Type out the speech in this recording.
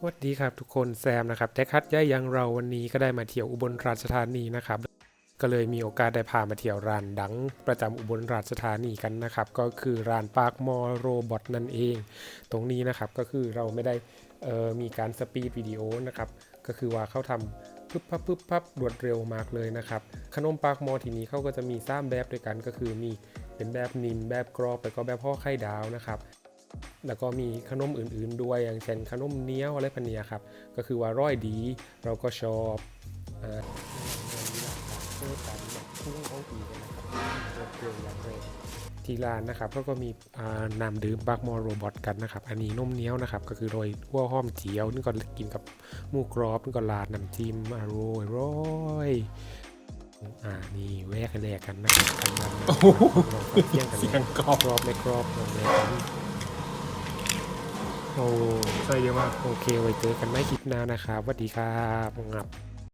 สวัสดีครับทุกคนแซมนะครับแจ็คคัดย่ายยังเราวันนี้ก็ได้มาเที่ยวอุบลราชธานีนะครับ ก็เลยมีโอกาสได้พามาเที่ยวร้านดัง ประจำอุบลราชธานีกันนะครับ ก็คือร้านปากมอโรบอทนั่นเอง ตรงนี้นะครับก็คือเราไม่ได้เอ่อมีการสปีดวิดีโอนะครับก็คือว่าเขาทำปึ๊บพับปึ๊บพับรวดเร็วมากเลยนะครับ ขนมปากมอทีนี้เขาก็จะมีสามแบบด้วยกันก็คือมีเป็นแบบนิ่มแบบกรอบแล้วก็แบบห่อไข่ดาวนะครับ แล้วก็มีขนมอื่นๆด้วยอย่างเช่นขนมเนี้ยวอะไรพันเนียครับ ก็คือว่าร่อยดี เราก็ชอบอ่าเพื่อการแบบทุ่งของปีกันนะครับรวดเร็วอย่างเร็วที่ร้านนะครับเขาก็มีอ่านำดื่มบักมอโรบอทกันนะครับ อันนี้นมเนี้ยวนะครับ ก็คือโรยหัวหอมเจียวนี่ก็กินกับหมูกรอบนี่ก็ราดน้ำจิ้มอร่อยร่อยอ่านี่แวกกันแลกกันนะครับกันมันลองฟังเที่ยงกันเลยเสียงกรอบกรอบไม่กรอบลองแลกกัน โอ้ใช่เยอะมาก โอเค ไว้เจอกันไม่คลิปหน้านะครับสวัสดีครับงับ